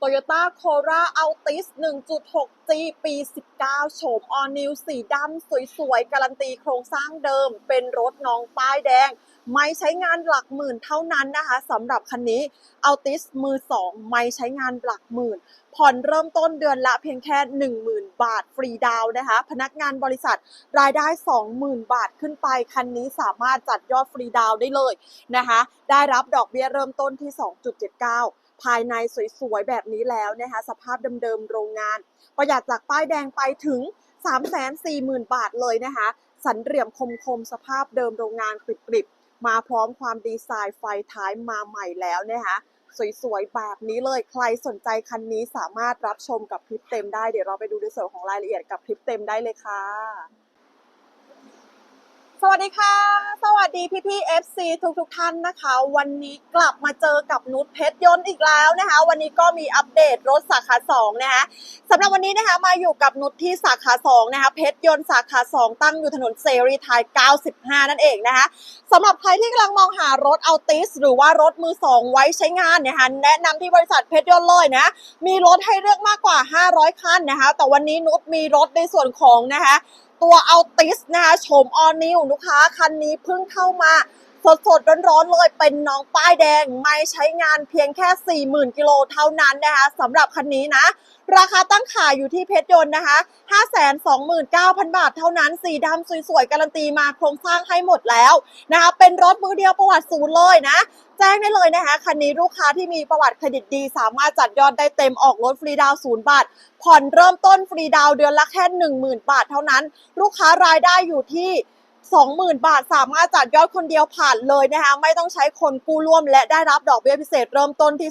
Toyota Corolla Altis 1.6G ปี 19 โฉม All New สีดำสวยๆ การันตีโครงสร้างเดิม เป็นรถน้องป้ายแดง ไม่ใช้งานหลักหมื่นเท่านั้นนะคะสำหรับคันนี้ Altis มือ 2 ไม่ใช้งานหลักหมื่น ผ่อนเริ่มต้นเดือนละเพียงแค่ 10,000 บาทฟรีดาวนะคะ พนักงานบริษัทรายได้ 20,000 บาทขึ้นไป คันนี้สามารถจัดยอดฟรีดาวได้เลยนะคะ ได้รับดอกเบี้ยเริ่มต้นที่ 2.79 ภายในสวยๆ แบบนี้แล้วนะคะสภาพเดิมๆโรงงาน ประหยัดจากป้ายแดงไปถึง 340,000 บาทเลยนะคะ สันเหลี่ยมคมๆ สภาพเดิมโรงงานกริบๆ มาพร้อมความดีไซน์ไฟท้ายมาใหม่แล้วนะคะสวยๆ แบบนี้เลยใครสนใจคันนี้สามารถรับชมกับคลิปเต็มได้เดี๋ยวเราไปดูในส่วนของรายละเอียดกับคลิปเต็มได้เลยค่ะ สวัสดีค่ะ สวัสดีพี่พี่ๆ FC ทุกทุกท่านนะคะ วันนี้กลับมาเจอกับนุชเพชรยนต์อีกแล้วนะคะ วันนี้ก็มีอัปเดตรถสาขา2นะคะสำหรับวันนี้นะคะมาอยู่กับนุชที่สาขา2นะคะเพชรยนต์สาขา 2 ตั้งอยู่ถนนเสรีไทย 95 นั่นเองนะคะสำหรับใครที่กำลังมองหารถเอัลติสหรือว่ารถมือ 2 ไว้ใช้งานนะคะแนะนำที่บริษัทเพชรยนต์เลยนะมีรถให้เลือกมากกว่า 500 คันนะคะแต่วันนี้นุชมีรถในส่วนของนะคะ ตัวอัลติสนะคะโฉมออนิวลูกค้าคันนี้เพิ่งเข้ามา สดสดๆร้อนๆเลย เป็นน้องป้ายแดงไม่ใช้งานเพียงแค่ 40,000 กิโลเท่านั้นนะคะสำหรับคันนี้นะ ราคาตั้งขายอยู่ที่เพชรยนต์นะคะ 529,000 บาทเท่านั้น สีดำสวยๆ การันตีมาโครงสร้างให้หมดแล้วนะคะเป็นรถมือเดียวประวัติศูนย์เลยนะแจ้งได้เลยนะคะคันนี้ลูกค้าที่มีประวัติเครดิตดี สามารถจัดยอดได้เต็มออกรถฟรีดาวศูนย์บาท ผ่อนเริ่มต้นฟรีดาวเดือนละแค่ 10,000 บาทเท่านั้น ลูกค้ารายได้อยู่ที่ 20,000 บาท สามารถจัดยอดคนเดียวผ่านเลยนะคะ ไม่ต้องใช้คนกู้ร่วม และได้รับดอกเบี้ยพิเศษเริ่มต้นที่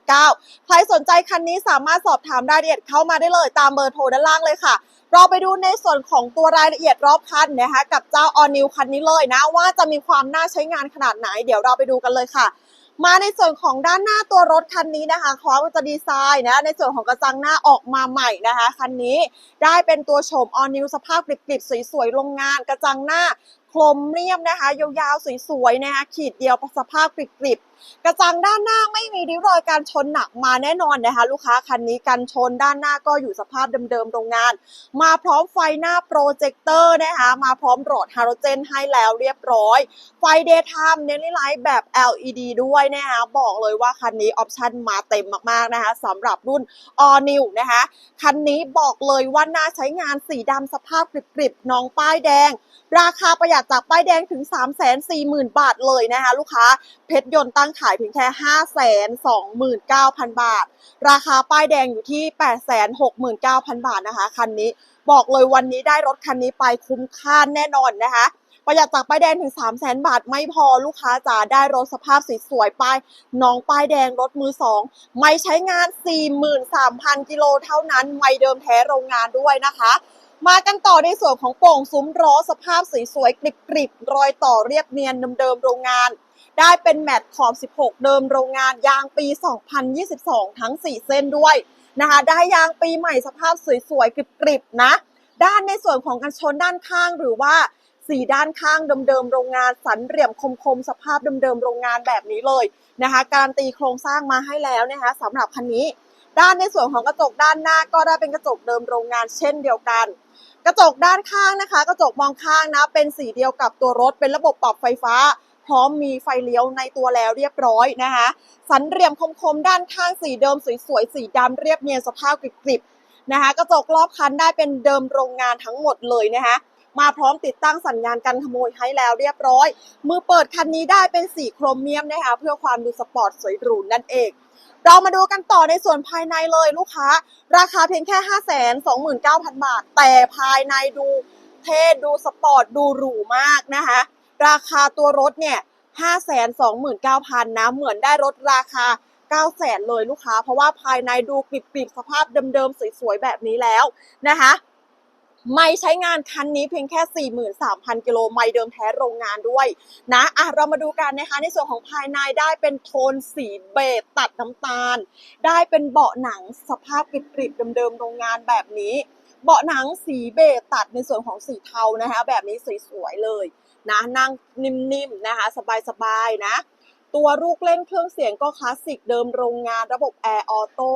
2.79 ใครสนใจคันนี้สามารถสอบถามรายละเอียดเข้ามาได้เลยตามเบอร์โทรด้านล่างเลยค่ะ เราไปดูในส่วนของตัวรายละเอียดรอบคันนะคะกับเจ้า All New คันนี้เลยนะ ว่าจะมีความน่าใช้งานขนาดไหน เดี๋ยวเราไปดูกันเลยค่ะ มาในส่วนของด้านหน้าตัวรถคันนี้นะคะเขาจะดีไซน์นะในส่วนของกระจังหน้าออกมาใหม่นะคะคันนี้ได้เป็นตัวโฉม All New สภาพกริบๆสวยๆลงงานกระจังหน้าโครเรียมนะคะยาวๆสวยๆนะคะขีดเดียวสภาพกริบๆ กระจังด้านหน้าไม่มีริ้วรอยการชนหนักมาแน่นอนนะคะลูกค้าคันนี้กันชนด้านหน้าก็อยู่สภาพเดิมๆโรงงาน มาพร้อมไฟหน้าโปรเจคเตอร์นะคะมาพร้อมหลอดฮาโลเจนให้แล้วเรียบร้อย ไฟเดย์ไทม์เน้นไลท์แบบ LED ด้วยนะคะบอกเลยว่าคันนี้ออปชั่นมาเต็มมากๆนะคะสำหรับรุ่น All New นะคะคันนี้บอกเลยว่าน่าใช้งานสีดำสภาพกริบๆน้องป้ายแดง ราคาประหยัดจากป้ายแดงถึง 340,000 บาทเลยนะคะลูกค้าเพชรยนต์ตั้งขายเพียงแค่ 529,000 บาท ราคาป้ายแดงอยู่ที่ 869,000 บาทนะคะ คันนี้บอกเลยวันนี้ได้รถคันนี้ไปคุ้มค่าแน่นอนนะคะ ประหยัดจากป้ายแดงถึง 300,000บาทไม่พอลูกค้าจะได้รถสภาพสวยๆป้ายน้องป้ายแดงรถมือสองไม่ใช้งาน 43,000 กิโลเท่านั้น ไม่เดิมแท้โรงงานด้วยนะคะมากันต่อในส่วนของโป่งซุ้มล้อสภาพสวยๆกริบๆรอยต่อเรียบเนียนเดิมๆโรงงาน ได้เป็นแมตต์ขอบ 16 เดิมโรงงานยางปี 2022 ทั้ง 4 เส้นด้วยนะคะ ได้ยางปีใหม่สภาพสวยๆกริบๆนะ ด้านในส่วนของกันชนด้านข้างหรือว่าสีด้านข้างเดิมๆโรงงานสันเหลี่ยมคมๆ สภาพเดิมๆโรงงานแบบนี้เลยนะคะการันตีโครงสร้างมาให้แล้วนะคะสำหรับคันนี้ ด้านในส่วนของกระจกด้านหน้าก็ได้เป็นกระจกเดิมโรงงานเช่นเดียวกัน กระจกด้านข้างนะคะ กระจกมองข้างนะเป็นสีเดียวกับตัวรถเป็นระบบปรับไฟฟ้า พร้อมมีไฟเลี้ยวในตัวแล้วเรียบร้อยนะคะ สันเหลี่ยมคมๆ ด้านข้างสีเดิมสวยๆ สีดำเรียบเนียนสภาพกริบๆนะคะ กระจกรอบคันได้เป็นเดิมโรงงานทั้งหมดเลยนะคะมาพร้อมติดตั้งสัญญาณกันขโมยให้แล้วเรียบร้อย มือเปิดคันนี้ได้เป็นสีโครเมียมนะคะเพื่อความดูสปอร์ตสวยหรูนั่นเอง เรามาดูกันต่อในส่วนภายในเลยลูกค้า ราคาเพียงแค่ 5 2 9 0 0 0 บาท แต่ภายในดูเท่ดูสปอร์ตดูหรูมากนะคะ ราคาตัวรถเนี่ย 5 2 9 0 0 0นะเหมือนได้รถราคา9 0 0 0เลยลูกค้า เพราะว่าภายในดูกริบๆสภาพเดิมๆสวยๆแบบนี้แล้วนะคะไม่ใช้งานคันนี้เพียงแค่ 43,000 กิโลไม่เดิมแท้โรงงานด้วยนะอะเรามาดูกันนะคะ ในส่วนของภายในได้เป็นโทนสีเบจตัดน้ำตาล ได้เป็นเบาะหนังสภาพกริบๆเดิมๆโรงงานแบบนี้ เบาะหนังสีเบจตัดในส่วนของสีเทานะคะ แบบนี้สวยๆเลยนะนั่งนิ่มๆนะคะ สบายๆนะ ตัวลูกเล่นเครื่องเสียงก็คลาสสิกเดิมโรงงานระบบแอร์ออโต้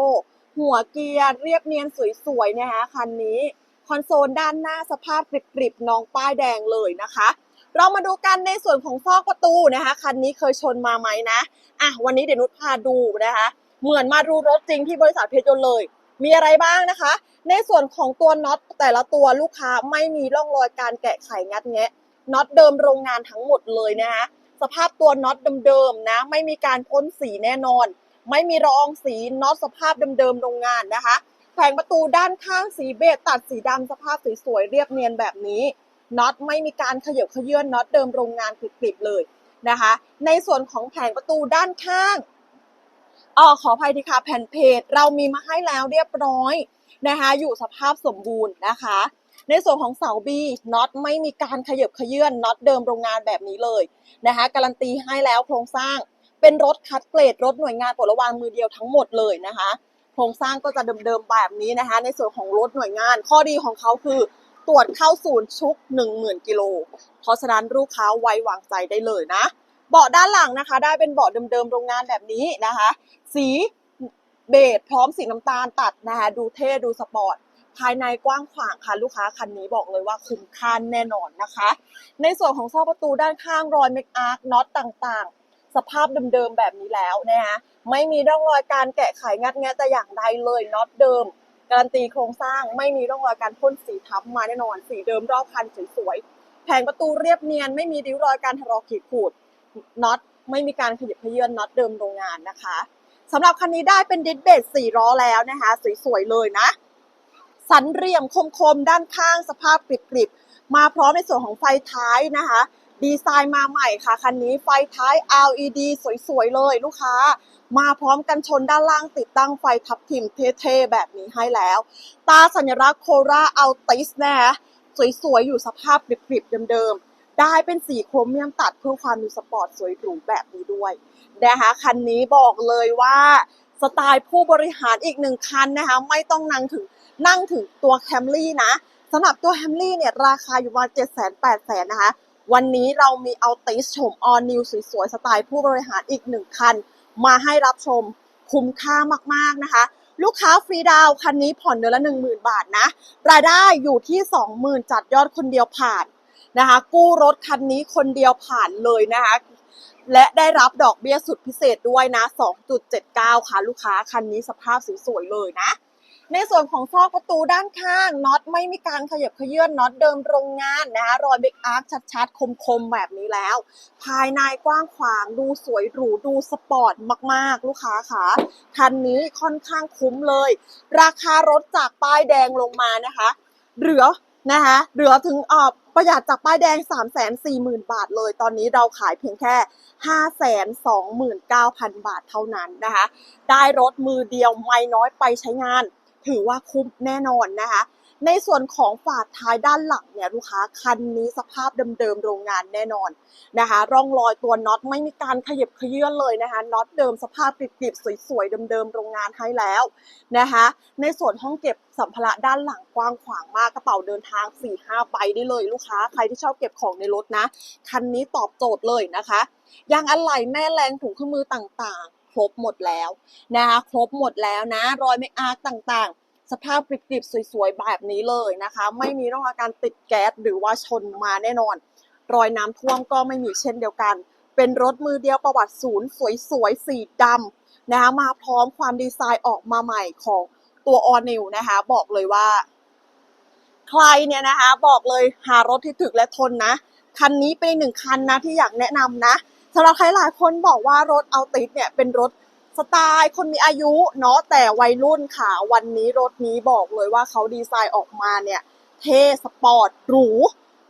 หัวเกียร์เรียบเนียนสวยๆนะคะคันนี้ คอนโซลด้านหน้าสภาพกริบๆน้องป้ายแดงเลยนะคะ เรามาดูกันในส่วนของซอกประตูนะคะคันนี้เคยชนมาไหมนะอะวันนี้เดี๋ยวนุชพาดูนะคะ เหมือนมาดูรถจริงที่บริษัทเพชรยนต์เลย มีอะไรบ้างนะคะ ในส่วนของตัวน็อตแต่ละตัวลูกค้าไม่มีร่องรอยการแกะไขงัดแงะน็อตเดิมโรงงานทั้งหมดเลยนะคะสภาพตัวน็อตเดิมๆนะไม่มีการพ่นสีแน่นอน ไม่มีรองสีน็อตสภาพเดิมๆโรงงานนะคะแผงประตูด้านข้างสีเบจตัดสีดำสภาพสวยๆเรียบเนียนแบบนี้น็อตไม่มีการขยับเขยื่อนน็อตเดิมโรงงานกริบๆเลยนะคะ ในส่วนของแผงประตูด้านข้างอ๋อขออภัยทีค่ะแผ่นเพจเรามีมาให้แล้วเรียบร้อย นะคะอยู่สภาพสมบูรณ์นะคะ ในส่วนของเสาบีน็อตไม่มีการขยับขยื่นน็อตเดิมโรงงานแบบนี้เลยนะคะการันตีให้แล้วโครงสร้างเป็นรถคัดเกรดรถหน่วยงานปลดระวางมือเดียวทั้งหมดเลยนะคะโครงสร้างก็จะเดิมๆแบบนี้นะคะ ในส่วนของรถหน่วยงาน ข้อดีของเขาคือตรวจเข้าศูนย์ชุก 10,000กิโลเพราะฉะนั้นลูกค้าไว้วางใจได้เลยนะ เบาะด้านหลังนะคะ ได้เป็นเบาะเดิมๆโรงงานแบบนี้นะคะ สี เบจพร้อมสีน้ำตาลตัดนะคะดูเท่ดูสปอร์ตภายในกว้างขวางค่ะลูกค้าคันนี้บอกเลยว่าคุ้มค่าแน่นอนนะคะ ในส่วนของซอกประตูด้านข้างรอยเมกอาร์คน็อตต่างๆ สภาพเดิมๆแบบนี้แล้วนะคะไม่มีร่องรอยการแกะไขงัดแงะแต่อย่างใดเลยน็อตเดิม การันตีโครงสร้างไม่มีร่องรอยการพ่นสีทับมาแน่นอน สีเดิมรอบคันสวยๆแผงประตูเรียบเนียน ไม่มีริ้วรอยการทะลาะขีดขูดน็อตไม่มีการขยับเขยื้อนน็อตเดิมโรงงานนะคะ สำหรับคันนี้ได้เป็นดิสเบรกสี่ล้อแล้วนะคะ สวยๆเลยนะ สันเหลี่ยมคมๆ ด้านข้างสภาพกริบๆ มาพร้อมในส่วนของไฟท้ายนะคะ ดีไซน์มาใหม่ค่ะคันนี้ไฟท้าย LED สวยๆ เลยลูกค้า มาพร้อมกันชนด้านล่างติดตั้งไฟทับทิมเท่ๆ แบบนี้ให้แล้ว ตาสัญลักษณ์โคราอัลติสนะคะสวยๆ อยู่สภาพกริบๆ เดิมๆ ได้เป็นสีโครเมียมตัดเพื่อความดูสปอร์ตสวยหรูแบบนี้ด้วย นะคะคันนี้บอกเลยว่าสไตล์ผู้บริหารอีกหนึ่งคันนะคะไม่ต้องนั่งถึงนั่งถึงตัวแคมรี่นะสำหรับตัวแคมรี่เนี่ยราคาอยู่ประมาณเจ็ดแสนแปดแสนนะคะวันนี้เรามีเอาติสชมออนนิวสวยๆสไตล์ผู้บริหารอีกหนึ่งคัน มาให้รับชมคุ้มค่ามากๆนะคะ ลูกค้าฟรีดาวคันนี้ผ่อนเดือนละ 10,000 บาทนะรายได้อยู่ที่ 20,000 จัดยอดคนเดียวผ่านนะคะ กู้รถคันนี้คนเดียวผ่านเลยนะคะ และได้รับดอกเบี้ยสุดพิเศษด้วยนะ 2.79 ค่ะ ลูกค้าคันนี้สภาพสวยๆเลยนะ ในส่วนของซอกประตูด้านข้างน็อตไม่มีการขยับเขยื่อนน็อตเดิมโรงงานนะคะรอยเบรกอาร์คชัดๆ คมๆ แบบนี้แล้ว ภายในกว้างขวางดูสวยหรูดูสปอร์ตมากๆ ลูกค้าค่ะคันนี้ค่อนข้างคุ้มเลย ราคารถจากป้ายแดงลงมานะคะ เหลือ นะคะเหลือถึงออบประหยัดจากป้ายแดง 3 4 0 0 0 0 บาทเลย ตอนนี้เราขายเพียงแค่ 529,000 บาทเท่านั้นนะคะ ได้รถมือเดียวไม่น้อยไปใช้งาน ถือว่าคุ้มแน่นอนนะคะ ในส่วนของฝาท้ายด้านหลังเนี่ยลูกค้าคันนี้สภาพเดิมๆโรงงานแน่นอนนะคะ ร่องรอยตัวน็อตไม่มีการขยับเขยื่อนเลยนะคะน็อตเดิมสภาพกริบๆสวยๆเดิมๆโรงงานให้แล้วนะคะ ในส่วนห้องเก็บสัมภาระด้านหลังกว้างขวางมากกระเป๋าเดินทาง4-5ใบได้เลยลูกค้าใครที่ชอบเก็บของในรถนะ คันนี้ตอบโจทย์เลยนะคะยางอะไหล่แม่แรงถุงเครื่องมือต่างๆ ครบหมดแล้วนะคะครบหมดแล้วนะ รอยไม่อาร์คต่างๆ สภาพกริบๆสวยๆ แบบนี้เลยนะคะ ไม่มีร่องอยการติดแก๊สหรือว่าชนมาแน่นอน รอยน้ำท่วมก็ไม่มีเช่นเดียวกัน เป็นรถมือเดียวประวัติศูนย์สวยๆ สีดำนะคะมาพร้อมความดีไซน์ออกมาใหม่ของตัวออนิวนะคะ บอกเลยว่า ใครเนี่ยนะคะ บอกเลยหารถที่ถึกและทนนะ คันนี้เป็นหนึ่งคันนะที่อยากแนะนำนะสำหรับใครหลายคนบอกว่ารถเอาติสเนี่ยเป็นรถ สไตล์คนมีอายุเนาะแต่วัยรุ่นค่ะ วันนี้รถนี้บอกเลยว่าเขาดีไซน์ออกมาเนี่ย เท่สปอร์ตหรู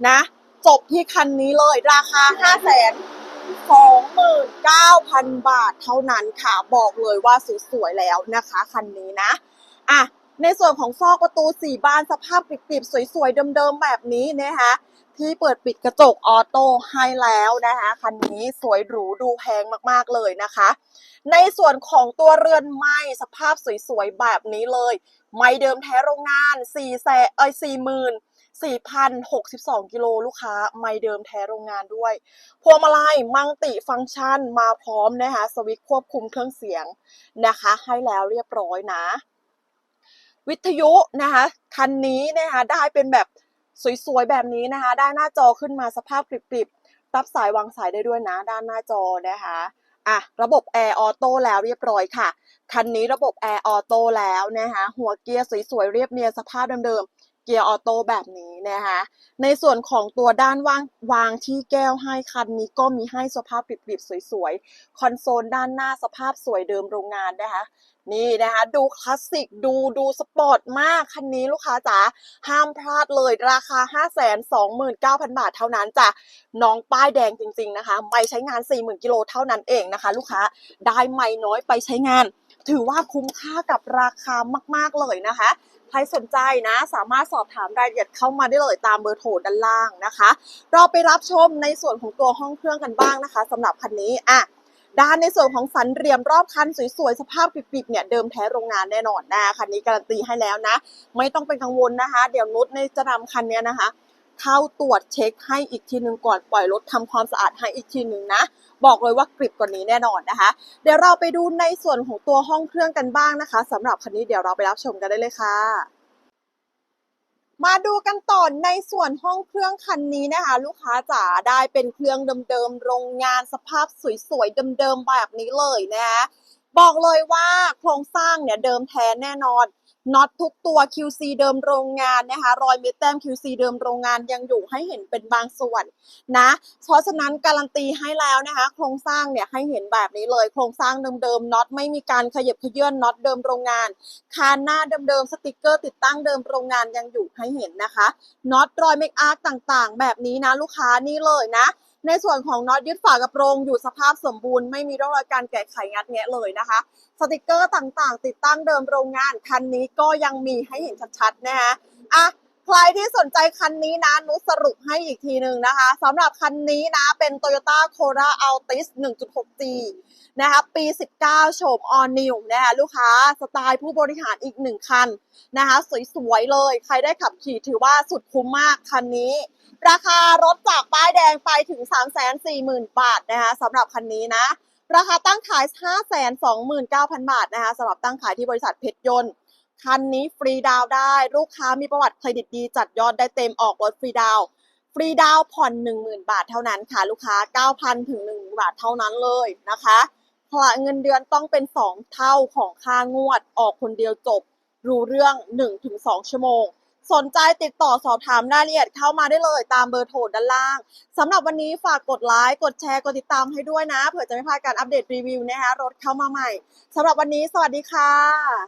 นะ จบที่คันนี้เลยราคา 5 0 0 0 0 29,000 บาทเท่านั้นค่ะ บอกเลยว่าสวยๆแล้วนะคะ คันนี้นะ อะ ในส่วนของซอกประตูสี่บานสภาพกริบๆสวยๆเดิมๆแบบนี้นะคะที่เปิดปิดกระจกออโต้ให้แล้วนะคะคันนี้สวยหรูดูแพงมากๆเลยนะคะ ในส่วนของตัวเรือนไม้สภาพสวยๆแบบนี้เลย ไม้เดิมแท้โรงงาน4แสนเอ้ยสี่หมื่น4,062 กิโลลูกค้า ไม่เดิมแท้โรงงานด้วย พวงมาลัยมังติฟังก์ชันมาพร้อมนะคะ สวิตควบคุมเครื่องเสียงนะคะ ให้แล้วเรียบร้อยนะ วิทยุนะคะคันนี้นะคะได้เป็นแบบสวยๆแบบนี้นะคะ ได้หน้าจอขึ้นมาสภาพกริบๆรับสายวางสายได้ด้วยนะ ด้านหน้าจอนะคะอะระบบแอร์ออโต้แล้วเรียบร้อยค่ะ คันนี้ระบบแอร์ออโต้แล้วนะคะหัวเกียร์สวยๆเรียบเนียนสภาพเดิม เกียร์ออโต้แบบนี้นะคะ ในส่วนของตัวด้านว่างวางที่แก้วให้คันนี้ก็มีให้สภาพกริบๆสวยๆ คอนโซลด้านหน้าสภาพสวยเดิมโรงงานนะคะ นี่นะคะ ดูคลาสสิกดูดูสปอร์ตมาก คันนี้ลูกค้าจ๋าห้ามพลาดเลยราคา 529,000 บาทเท่านั้นจ้ะน้องป้ายแดงจริงๆนะคะ ไม่ใช้งาน 40,000กิโลเท่านั้นเองนะคะ ลูกค้าได้ไม่น้อยไปใช้งาน ถือว่าคุ้มค่ากับราคามาก ๆเลยนะคะ ครสนใจนะ สามารถสอบถามรายละเอียดเข้ามาได้เลยตามเบอร์โทรด้านล่างนะคะ เราไปรับชมในส่วนของตัวห้องเครื่องกันบ้างนะคะสำหรับคันนี้อะด้านในส่วนของสันเรียมรอบคันสวยๆ สภาพกริบๆเนี่ยเดิมแท้โรงงานแน่นอนนะคันนี้การันตีให้แล้วนะ ไม่ต้องเป็นกังวลนะคะ เดี๋ยวนุชในจะนำคันนี้นะคะ เข้าตรวจเช็คให้อีกทีหนึ่งก่อนปล่อยรถทำความสะอาดให้อีกทีหนึ่งนะ บอกเลยว่ากริบกว่านี้แน่นอนนะคะ เดี๋ยวเราไปดูในส่วนของตัวห้องเครื่องกันบ้างนะคะสำหรับคันนี้เดี๋ยวเราไปรับชมกันได้เลยค่ะมาดูกันต่อในส่วนห้องเครื่องคันนี้นะคะ ลูกค้าจ๋าได้เป็นเครื่องเดิมๆโรงงานสภาพสวยๆเดิมๆแบบนี้เลยนะคะ บอกเลยว่าโครงสร้างเนี่ยเดิมแท้แน่นอนน็อตทุกตัว QC เดิมโรงงานนะคะรอยเม็ดแต้ม QC เดิมโรงงานยังอยู่ให้เห็นเป็นบางส่วนนะ เพราะฉะนั้นการันตีให้แล้วนะคะ โครงสร้างเนี่ยให้เห็นแบบนี้เลย โครงสร้างเดิมๆน็อตไม่มีการขยับขยื่นน็อตเดิมโรงงาน คานหน้าเดิมๆสติกเกอร์ติดตั้งเดิมโรงงานยังอยู่ให้เห็นนะคะน็อตรอยเมคอาร์ต่างๆ แบบนี้นะลูกค้านี่เลยนะ ในส่วนของน็อตยึดฝากระโปรงอยู่สภาพสมบูรณ์ไม่มีร่องรอยการแกะไขงัดแงะเลยนะคะ สติกเกอร์ต่างๆ ติดตั้งเดิมโรงงานคันนี้ก็ยังมีให้เห็นชัดๆนะคะอะใครที่สนใจคันนี้นะนุสรุปให้อีกทีหนึ่งนะคะสำหรับคันนี้นะเป็น Toyota Corolla Altis 1.6G นะคะปี 19 โฉม All New นะคะลูกค้าสไตล์ผู้บริหารอีกหนึ่งคันนะคะสวยๆเลย ใครได้ขับขี่ถือว่าสุดคุ้มมากคันนี้ ราคารถจากป้ายแดงไปถึง 340,000 บาทนะคะสำหรับคันนี้นะ ราคาตั้งขาย 529,000 บาทนะคะสำหรับตั้งขายที่บริษัทเพชรยนต์คันนี้ฟรีดาวได้ ลูกค้ามีประวัติเครดิตดีจัดยอดได้เต็มออกรถฟรีดาวฟรีดาวผ่อน 10,000 บาทเท่านั้นค่ะ ลูกค้า 9,000 ถึง 1,000 บาทเท่านั้นเลยนะคะ เงินเดือนต้องเป็น 2 เท่าของค่างวด ออกคนเดียวจบ รู้เรื่อง 1-2 ชั่วโมง สนใจติดต่อสอบถามรายละเอียดเข้ามาได้เลยตามเบอร์โทรด้านล่าง สำหรับวันนี้ฝากกดไลค์ กดแชร์ กดติดตามให้ด้วยนะ เผื่อจะไม่พลาดการอัปเดตรีวิวนะคะรถเข้ามาใหม่ สำหรับวันนี้สวัสดีค่ะ